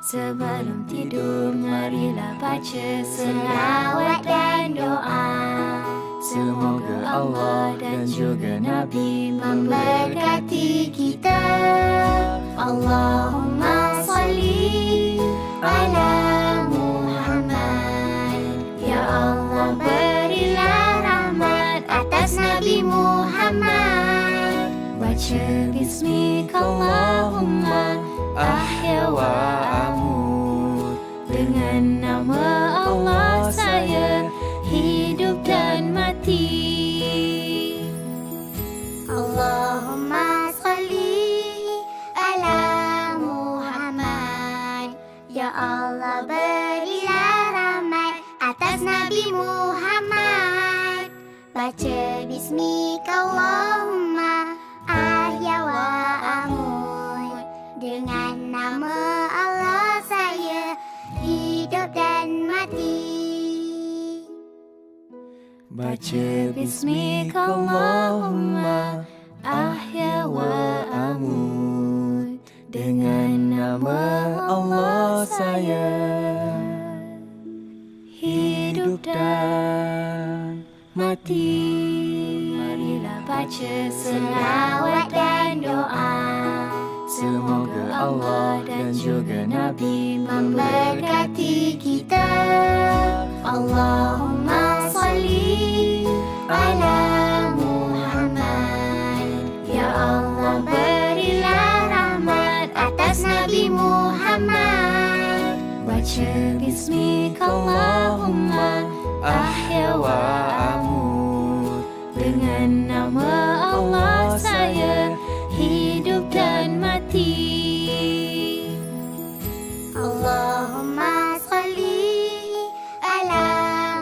Sebelum tidur marilah baca selawat dan doa. Semoga Allah dan juga Nabi memberkati kita. Allahumma salli ala Muhammad. Ya Allah berilah rahmat atas Nabi Muhammad. Baca bismika Allahumma Allah berilah rahmat atas Nabi Muhammad. Baca bismika Allahumma ahya wa amut Dengan nama Allah saya hidup dan mati. Baca bismika Allahumma saya. Hidup dan mati. Marilah baca selawat dan doa. Semoga Allah dan juga Nabi memberkati kita Allahumma ahya wa amut Dengan nama Allah saya hidup dan mati. Allahumma salli ala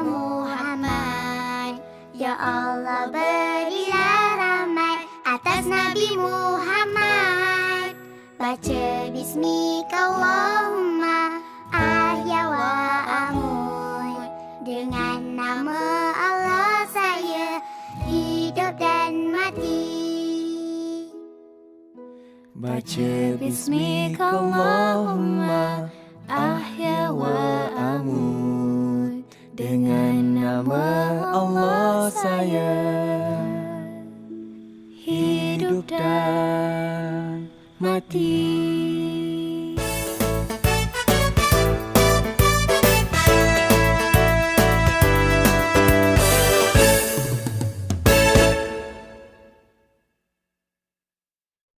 Muhammad. Ya Allah berilah rahmat atas Nabi Muhammad. Baca bismika Allahumma Baca bismik Ahya wa amut Dengan nama Allah saya Hidup dan mati.